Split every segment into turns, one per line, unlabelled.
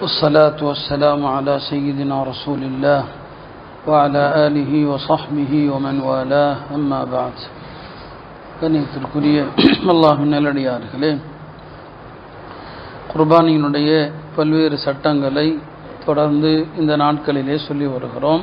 والصلاة والسلام على سيدنا رسول الله وعلى آله وصحبه ومن والاه أما بعد கண்ணியத்திற்குரிய அல்லாஹின் நல்லடியார்களே குர்பானியினுடைய பல்வேறு சட்டங்களை தொடர்ந்து இந்த நாட்களிலே சொல்லி வருகிறோம்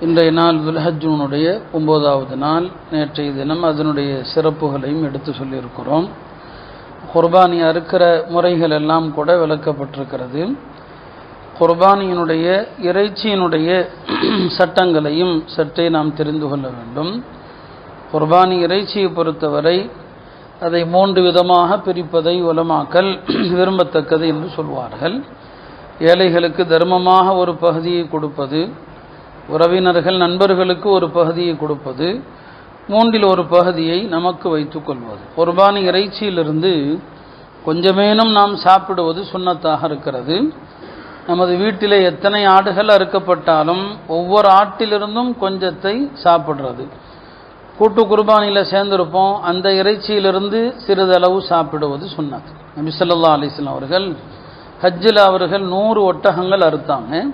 இன்றைய நாள் துல்ஹஜூனுடைய ஒன்பதாவது நாள் நேற்றைய தினம் அதனுடைய சிறப்புகளையும் எடுத்து சொல்லியிருக்கிறோம் குர்பானி அறுக்கிற முறைகள் எல்லாம் கூட விளக்கப்பட்டிருக்கிறது. குர்பானியினுடைய இறைச்சியினுடைய சட்டங்களையும் சற்றே நாம் தெரிந்து கொள்ள வேண்டும். குர்பானி இறைச்சியை பொறுத்தவரை அதை மூன்று விதமாக பிரிப்பதை உலமாக்கல் விரும்பத்தக்கது என்று சொல்வார்கள். ஏழைகளுக்கு தர்மமாக ஒரு பகுதியை கொடுப்பது உறவினர்கள் நண்பர்களுக்கு ஒரு பகுதியை கொடுப்பது மூன்றில் ஒரு பகுதியை நமக்கு வைத்துக் கொள்வது. குர்பானி இறைச்சியிலிருந்து கொஞ்சமேனும் நாம் சாப்பிடுவது சுண்ணத்தாக இருக்கிறது. நமது வீட்டிலே எத்தனை ஆடுகள் அறுக்கப்பட்டாலும் ஒவ்வொரு ஆட்டிலிருந்தும் கொஞ்சத்தை சாப்பிடுறது. கூட்டு குர்பானியில் சேர்ந்திருப்போம். அந்த இறைச்சியிலிருந்து சிறிதளவு சாப்பிடுவது சுண்ணத். நபிசல்லா அலிஸ்லாம் அவர்கள் ஹஜ்ஜில் அவர்கள் நூறு ஒட்டகங்கள் அறுத்தாங்க.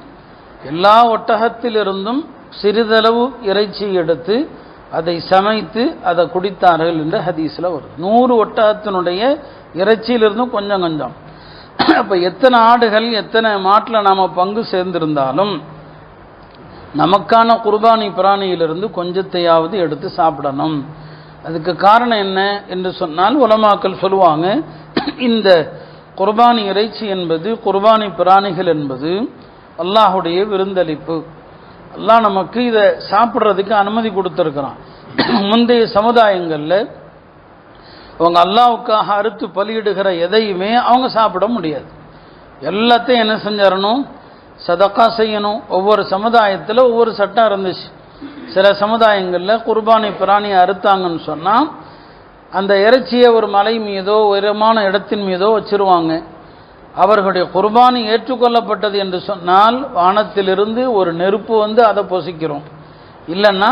எல்லா ஒட்டகத்திலிருந்தும் சிறிதளவு இறைச்சி எடுத்து அதை சமைத்து அதை குடித்தார்கள் என்று ஹதீஸில் வரும் நூறு ஒட்டகத்தினுடைய இறைச்சியிலிருந்தும் கொஞ்சம் கொஞ்சம். அப்போ எத்தனை ஆடுகள் எத்தனை மாட்டில் நாம் பங்கு சேர்ந்திருந்தாலும் நமக்கான குர்பானி பிராணியிலிருந்து கொஞ்சத்தையாவது எடுத்து சாப்பிடணும். அதுக்கு காரணம் என்ன என்று சொன்னால் உலமாக்கள் சொல்லுவாங்க இந்த குர்பானி இறைச்சி என்பது குர்பானி பிராணிகள் என்பது அல்லாஹுடைய விருந்தளிப்பு. எல்லாம் நமக்கு இதை சாப்பிட்றதுக்கு அனுமதி கொடுத்துருக்குறான். முந்தைய சமுதாயங்களில் அவங்க அல்லாவுக்காக அறுத்து பலியிடுகிற எதையுமே அவங்க சாப்பிட முடியாது. எல்லாத்தையும் என்ன செஞ்சிடணும்? சதக்கா செய்யணும். ஒவ்வொரு சமுதாயத்தில் ஒவ்வொரு சட்டம் இருந்துச்சு. சில சமுதாயங்களில் குர்பானை பிராணியை அறுத்தாங்கன்னு சொன்னால் அந்த இறைச்சியை ஒரு மலை மீதோ உயரமான இடத்தின் மீதோ வச்சுருவாங்க. அவர்களுடைய குர்பானி ஏற்றுக்கொள்ளப்பட்டது என்று சொன்னால் வானத்திலிருந்து ஒரு நெருப்பு வந்து அதை பொசிக்கிறோம். இல்லைன்னா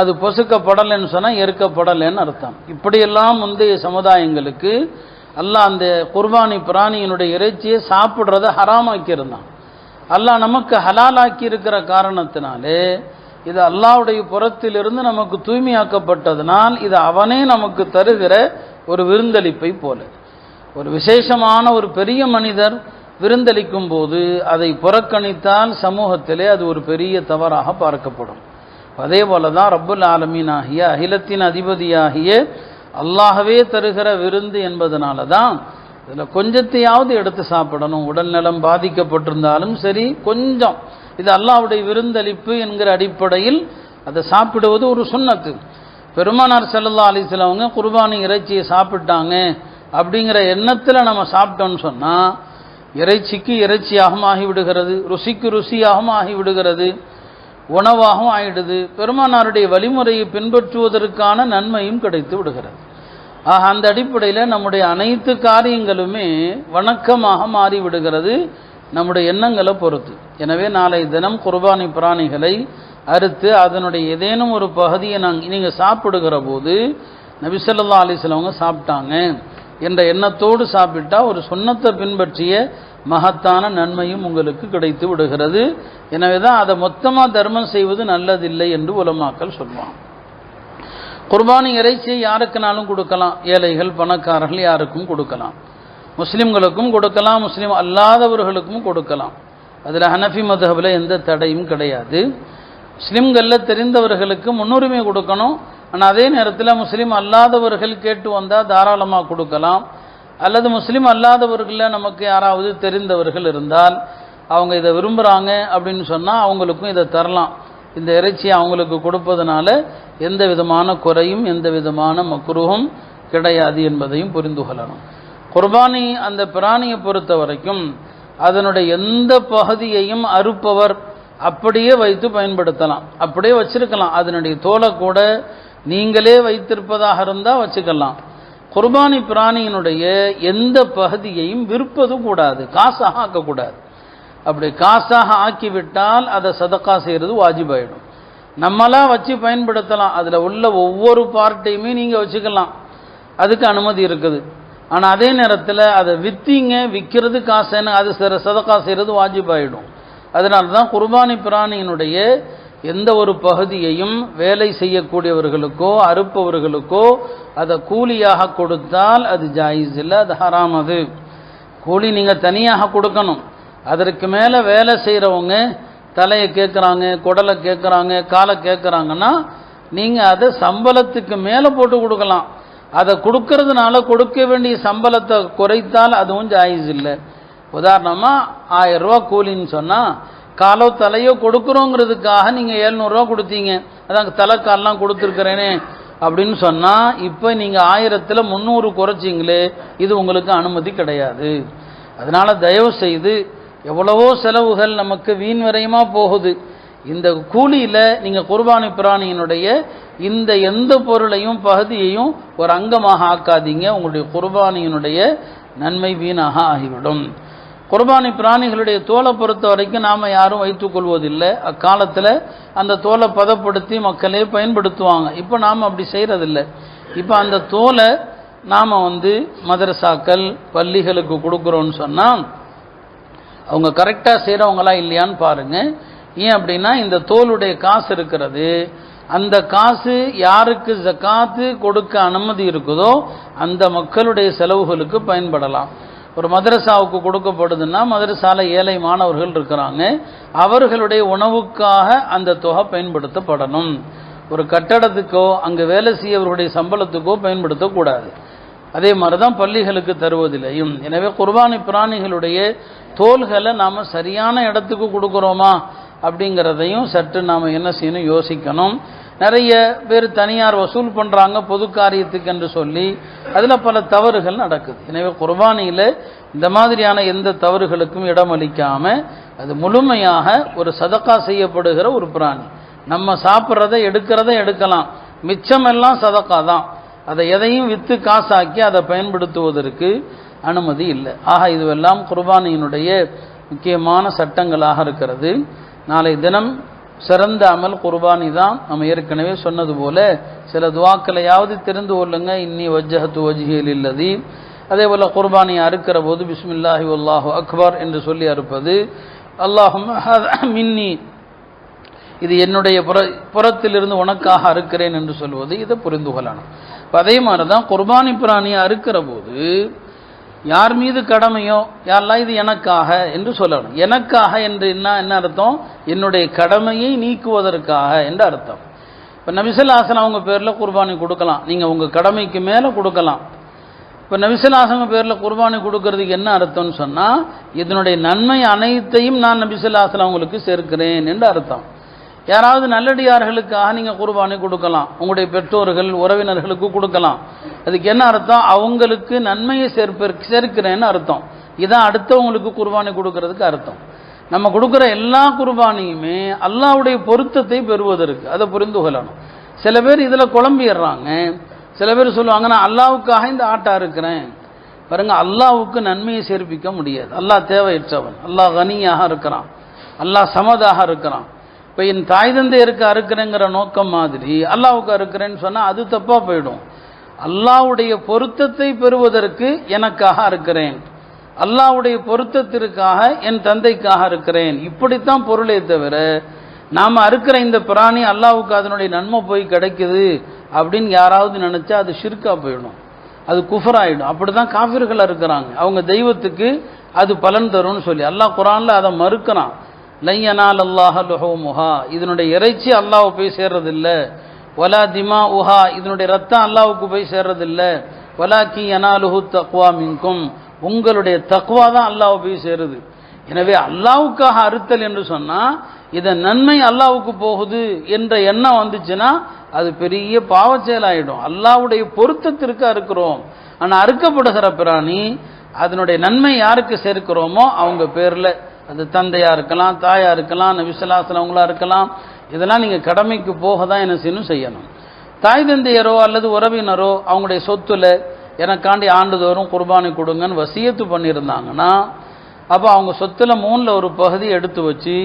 அது பொசுக்கப்படலைன்னு சொன்னால் எருக்கப்படலைன்னு அர்த்தம். இப்படியெல்லாம் முந்தைய சமுதாயங்களுக்கு அல்லாஹ் அந்த குர்பானி பிராணியினுடைய இறைச்சியை சாப்பிட்றத ஹராமாக்கியிருந்தான். அல்லாஹ் நமக்கு ஹலாலாக்கி இருக்கிற காரணத்தினாலே இது அல்லாவுடைய புறத்திலிருந்து நமக்கு தூய்மையாக்கப்பட்டதனால் இது அவனே நமக்கு தருகிற ஒரு விருந்தளிப்பை போல. ஒரு விசேஷமான ஒரு பெரிய மனிதர் விருந்தளிக்கும் போது அதை புறக்கணித்தால் சமூகத்திலே அது ஒரு பெரிய தவறாக பார்க்கப்படும். அதே போல தான் ரப்புல் ஆலமீனாகிய அகிலத்தின் அதிபதியாகிய அல்லாஹவே தருகிற விருந்து என்பதனால தான் இதில் கொஞ்சத்தையாவது எடுத்து சாப்பிடணும். உடல்நலம் பாதிக்கப்பட்டிருந்தாலும் சரி கொஞ்சம். இது அல்லாவுடைய விருந்தளிப்பு என்கிற அடிப்படையில் அதை சாப்பிடுவது ஒரு சுண்ணத்து. பெருமானார் செல்லல்லா அலிஸ்லவங்க குர்பானி இறைச்சியை சாப்பிட்டாங்க. அப்படிங்கிற எண்ணத்தில் நம்ம சாப்பிட்டோம்னு சொன்னால் இறைச்சிக்கு இறைச்சியாகவும் ஆகிவிடுகிறது ருசிக்கு ருசியாகவும் ஆகிவிடுகிறது உணவாகவும் ஆகிடுது பெருமானாருடைய வழிமுறையை பின்பற்றுவதற்கான நன்மையும் கிடைத்து விடுகிறது. ஆக அந்த அடிப்படையில் நம்முடைய அனைத்து காரியங்களுமே வணக்கமாக மாறிவிடுகிறது நம்முடைய எண்ணங்களை பொறுத்து. எனவே நாளை தினம் குர்பானி பிராணிகளை அறுத்து அதனுடைய ஏதேனும் ஒரு பகுதியை நாங்கள் நீங்கள் சாப்பிடுகிற போது நபிசல்லா அலிஸ்லவங்க சாப்பிட்டாங்க. என்ற எண்ணத்தோடு சாப்பிட்டா ஒரு சுண்ணத்தை பின்பற்றிய மகத்தான நன்மையும் உங்களுக்கு கிடைத்து விடுகிறது. எனவே தான் அதை மொத்தமாக தர்மம் செய்வது நல்லதில்லை என்று உலமாக்கல் சொல்லுவான் குர்பானி இறைச்சியை யாருக்குனாலும் கொடுக்கலாம். ஏழைகள் பணக்காரர்கள் யாருக்கும் கொடுக்கலாம். முஸ்லீம்களுக்கும் கொடுக்கலாம் முஸ்லீம் அல்லாதவர்களுக்கும் கொடுக்கலாம். அதில் ஹனஃபி மதபில் எந்த தடையும் கிடையாது. முஸ்லீம்களில் தெரிந்தவர்களுக்கு முன்னுரிமை கொடுக்கணும். ஆனால் அதே நேரத்தில் முஸ்லீம் அல்லாதவர்கள் கேட்டு வந்தால் தாராளமாக கொடுக்கலாம். அல்லது முஸ்லீம் அல்லாதவர்களில் நமக்கு யாராவது தெரிந்தவர்கள் இருந்தால் அவங்க இதை விரும்புகிறாங்க அப்படின்னு சொன்னால் அவங்களுக்கும் இதை தரலாம். இந்த இறைச்சியை அவங்களுக்கு கொடுப்பதனால எந்த விதமான குறையும் எந்த விதமான மக்குருவும் கிடையாது என்பதையும் புரிந்து கொள்ளணும். குர்பானி அந்த பிராணியை பொறுத்த வரைக்கும் அதனுடைய எந்த பகுதியையும் அறுப்பவர் அப்படியே வைத்து பயன்படுத்தலாம். அப்படியே வச்சிருக்கலாம். அதனுடைய தோலை கூட நீங்களே வைத்திருப்பதாக இருந்தால் வச்சுக்கலாம். குர்பானி பிராணியினுடைய எந்த பகுதியையும் விற்பது கூடாது. காசாக ஆக்கக்கூடாது. அப்படி காசாக ஆக்கிவிட்டால் அதை சதக்கா செய்கிறது வாஜிபாயிடும். நம்மளாம் வச்சு பயன்படுத்தலாம். அதில் உள்ள ஒவ்வொரு பார்ட்டையுமே நீங்கள் வச்சுக்கலாம். அதுக்கு அனுமதி இருக்குது. ஆனால் அதே நேரத்தில் அதை விற்றீங்க விற்கிறது காசுன்னு அது சிற சதக்கா செய்கிறது வாஜிபாயிடும். அதனால தான் குர்பானி பிராணியினுடைய எந்த ஒரு பகுதியையும் வேலை செய்யக்கூடியவர்களுக்கோ அறுப்பவர்களுக்கோ அதை கூலியாக கொடுத்தால் அது ஜாயிஸ் இல்லை அது ஹராம் அது. கூலி நீங்கள் தனியாக கொடுக்கணும். அதற்கு மேலே வேலை செய்கிறவங்க தலையை கேட்குறாங்க குடலை கேட்குறாங்க காலை கேட்குறாங்கன்னா நீங்கள் அதை சம்பளத்துக்கு மேலே போட்டு கொடுக்கலாம். அதை கொடுக்கறதுனால கொடுக்க வேண்டிய சம்பளத்தை குறைத்தால் அதுவும் ஜாயிஸ் இல்லை. உதாரணமாக ஆயிரரூவா கூலின்னு சொன்னால் காலோ தலையோ கொடுக்குறோங்கிறதுக்காக நீங்கள் எழுநூறுவா கொடுத்தீங்க. அதான் தலை கால்லாம் கொடுத்துருக்குறேனே அப்படின்னு சொன்னால் இப்போ நீங்கள் ஆயிரத்தில் முந்நூறு குறைச்சிங்களே இது உங்களுக்கு அனுமதி கிடையாது. அதனால் தயவு செய்து எவ்வளவோ செலவுகள் நமக்கு வீண் வரையமாக போகுது. இந்த கூலியில் நீங்கள் குர்பானி பிராணியினுடைய இந்த எந்த பொருளையும் பகுதியையும் ஒரு அங்கமாக ஆக்காதீங்க. உங்களுடைய குர்பானியினுடைய நன்மை வீணாக ஆகிவிடும். குர்பானி பிராணிகளுடைய தோலை பொறுத்த வரைக்கும் நாம் யாரும் வைத்துக் கொள்வதில்லை. அக்காலத்தில் அந்த தோலை பதப்படுத்தி மக்களே பயன்படுத்துவாங்க. இப்போ நாம் அப்படி செய்கிறதில்ல இப்போ அந்த தோலை நாம் வந்து மதரசாக்கள் பள்ளிகளுக்கு கொடுக்குறோன்னு சொன்னால் அவங்க கரெக்டாக செய்கிறவங்களா இல்லையான்னு பாருங்கள் ஏன் அப்படின்னா இந்த தோலுடைய காசு இருக்கிறது. அந்த காசு யாருக்கு ஜக்காத்து கொடுக்க அனுமதி இருக்குதோ அந்த மக்களுடைய செலவுகளுக்கு பயன்படலாம். ஒரு மதரசாவுக்கு கொடுக்கப்படுதுன்னா மதரசாவில் ஏழை மாணவர்கள் இருக்கிறாங்க. அவர்களுடைய உணவுக்காக அந்த தொகை பயன்படுத்தப்படணும். ஒரு கட்டடத்துக்கோ அங்கே வேலை செய்யவர்களுடைய சம்பளத்துக்கோ பயன்படுத்தக்கூடாது. அதே மாதிரி தான் பள்ளிகளுக்கு தருவதில்லையும் எனவே குர்பானி பிராணிகளுடைய தோள்களை நாம் சரியான இடத்துக்கு கொடுக்குறோமா அப்படிங்கிறதையும் சற்று நாம் என்ன செய்யணும் யோசிக்கணும். நிறைய பேர் தனியார் வசூல் பண்ணுறாங்க பொது காரியத்துக்கு என்று சொல்லி அதில் பல தவறுகள் நடக்குது. எனவே குர்பானியில் இந்த மாதிரியான எந்த தவறுகளுக்கும் இடமளிக்காமல் அது முழுமையாக ஒரு சதக்கா செய்யப்படுகிற ஒரு பிராணி. நம்ம சாப்பிட்றத எடுக்கிறத எடுக்கலாம். மிச்சமெல்லாம் சதக்கா தான். அதை எதையும் விற்று காசாக்கி அதை பயன்படுத்துவதற்கு அனுமதி இல்லை. ஆக இதுவெல்லாம் குர்பானியினுடைய முக்கியமான சட்டங்களாக இருக்கிறது. நாளை தினம் சிறந்த அமல் குர்பானி தான் நம்ம ஏற்கனவே சொன்னது போல சில துவாக்களையாவது தெரிந்து கொள்ளுங்க. இன்னி வஜ்ஜஹத்து வஜ்ஹியல் இல்லதி. அதே போல் குர்பானியை அறுக்கிற போது பிஸ்மில்லாஹி அல்லாஹு அக்பர் என்று சொல்லி அறுப்பது. அல்லாஹும் மின்னி. இது என்னுடைய புற புறத்திலிருந்து உனக்காக அறுக்கிறேன் என்று சொல்வது. இதை புரிந்து கொள்ளணும் அதே மாதிரி தான் குர்பானி பிராணியை அறுக்கிற போது யார் மீது கடமையோ யாரெல்லாம் இது எனக்காக என்று சொல்லணும். எனக்காக என்று என்ன என்ன அர்த்தம்? என்னுடைய கடமையை நீக்குவதற்காக என்று அர்த்தம். இப்போ நபிசல்லாசன் அவங்க பேரில் குர்பானி கொடுக்கலாம். நீங்கள் உங்கள் கடமைக்கு மேலே கொடுக்கலாம். இப்போ நபிசல்லாசங்க பேரில் குர்பானி கொடுக்கறதுக்கு என்ன அர்த்தம்னு சொன்னால் இதனுடைய நன்மை அனைத்தையும் நான் நபிசல்லாசன் அவங்களுக்கு சேர்க்கிறேன் என்று அர்த்தம். யாராவது நல்லடியார்களுக்காக நீங்கள் குர்பானி கொடுக்கலாம். உங்களுடைய பெற்றோர்கள் உறவினர்களுக்கு கொடுக்கலாம். அதுக்கு என்ன அர்த்தம்? அவங்களுக்கு நன்மையை சேர்ப்ப சேர்க்கிறேன்னு அர்த்தம். இதான் அடுத்தவங்களுக்கு குர்பானி கொடுக்கறதுக்கு அர்த்தம். நம்ம கொடுக்குற எல்லா குர்பானியுமே அல்லாவுடைய பொருத்தத்தை பெறுவதற்கு அதை புரிந்து கொள்ளணும். சில பேர் இதில் குழம்பிடுறாங்க சில பேர் சொல்லுவாங்க நான் அல்லாவுக்காக இந்த ஆட்டா இருக்கிறேன். பாருங்க அல்லாவுக்கு நன்மையை சேர்ப்பிக்க முடியாது. அல்லாஹ் தேவையற்றவன். அல்லாஹ் கனியாக இருக்கிறான். அல்லாஹ் சமதாக இருக்கிறான். இப்போ என் தாய் தந்தையருக்கு அறுக்கிறேங்கிற நோக்கம் மாதிரி அல்லாவுக்கு அறுக்கிறேன்னு சொன்னால் அது தப்பாக போயிடும். அல்லாவுடைய பொருத்தத்தை பெறுவதற்கு எனக்காக அறுக்கிறேன். அல்லாவுடைய பொருத்தத்திற்காக என் தந்தைக்காக இருக்கிறேன் இப்படித்தான் பொருளே தவிர நாம் அறுக்கிற இந்த பிராணி அல்லாவுக்கு அதனுடைய நன்மை போய் கிடைக்குது அப்படின்னு யாராவது நினச்சா அது ஷிர்கா போயிடும். அது குஃபராயிடும். அப்படி தான் காஃபிர்கள் இருக்கிறாங்க அவங்க தெய்வத்துக்கு அது பலன் தரும்னு சொல்லி. அல்லாஹ் குரானில் அதை மறுக்கிறான். லையனால் அல்லாஹ லுஹோமுஹா. இதனுடைய இறைச்சி அல்லாஹ் போய் சேர்றதில்ல. ஒலா திமா உஹா இதனுடைய ரத்தம் அல்லாவுக்கு போய் சேர்றதில்ல. ஒலா கி யனாலுஹு தக்வா மின்கும். உங்களுடைய தக்வா தான் அல்லாஹ் போய் சேருது. எனவே அல்லாவுக்காக அறுத்தல் என்று சொன்னால் இதன் நன்மை அல்லாவுக்கு போகுது என்ற எண்ணம் வந்துச்சுன்னா அது பெரிய பாவச்செயலாயிடும். அல்லாவுடைய பொருத்தத்திற்கு அறுக்கிறோம். ஆனால் அறுக்கப்படுகிற பிராணி அதனுடைய நன்மை யாருக்கு சேர்க்கிறோமோ அவங்க பேரில் அது தந்தையா இருக்கலாம் தாயா இருக்கலாம் நபிசலாசலவங்களா இருக்கலாம். இதெல்லாம் நீங்கள் கடமைக்கு போக தான் என்ன செய்யணும்? செய்யணும். தாய் தந்தையரோ அல்லது உறவினரோ அவங்களுடைய சொத்துல எனக்காண்டி ஆண்டுதோறும் குர்பானி கொடுங்கன்னு வசியத்து பண்ணியிருந்தாங்கன்னா அப்போ அவங்க சொத்துல மூணில் ஒரு பகுதி எடுத்து வச்சு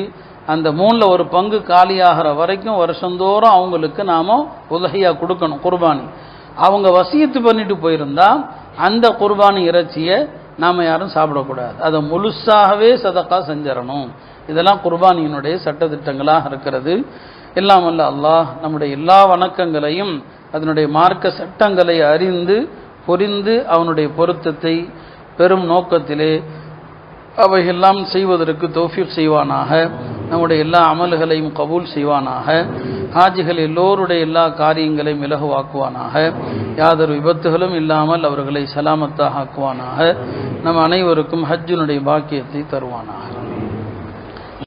அந்த மூணில் ஒரு பங்கு காலியாகிற வரைக்கும் வருஷந்தோறும் அவங்களுக்கு நாம் உதகையாக கொடுக்கணும் குர்பானி. அவங்க வசியத்து பண்ணிட்டு போயிருந்தா அந்த குர்பானி இறைச்சியை நாம் யாரும் சாப்பிடக்கூடாது. அதை முழுசாகவே சதக்கா செஞ்சிடணும் இதெல்லாம் குர்பானியினுடைய சட்டத்திட்டங்களாக இருக்கிறது. எல்லாம் அல்ல அல்லாஹ் நம்முடைய எல்லா வணக்கங்களையும் அதனுடைய மார்க்க சட்டங்களை அறிந்து புரிந்து அவனுடைய பொருத்தத்தை பெரும் நோக்கத்திலே அவையெல்லாம் செய்வதற்கு தோஃபிக் செய்வானாக. நம்முடைய எல்லா அமல்களையும் கபூல் செய்வானாக. ஹாஜிகள் எல்லோருடைய எல்லா காரியங்களையும் இலகுவாக்குவானாக. யாதொரு விபத்துகளும் இல்லாமல் அவர்களை சலாமத்தாக ஆக்குவானாக. நம் அனைவருக்கும் ஹஜ்ஜினுடைய பாக்கியத்தை தருவானாக.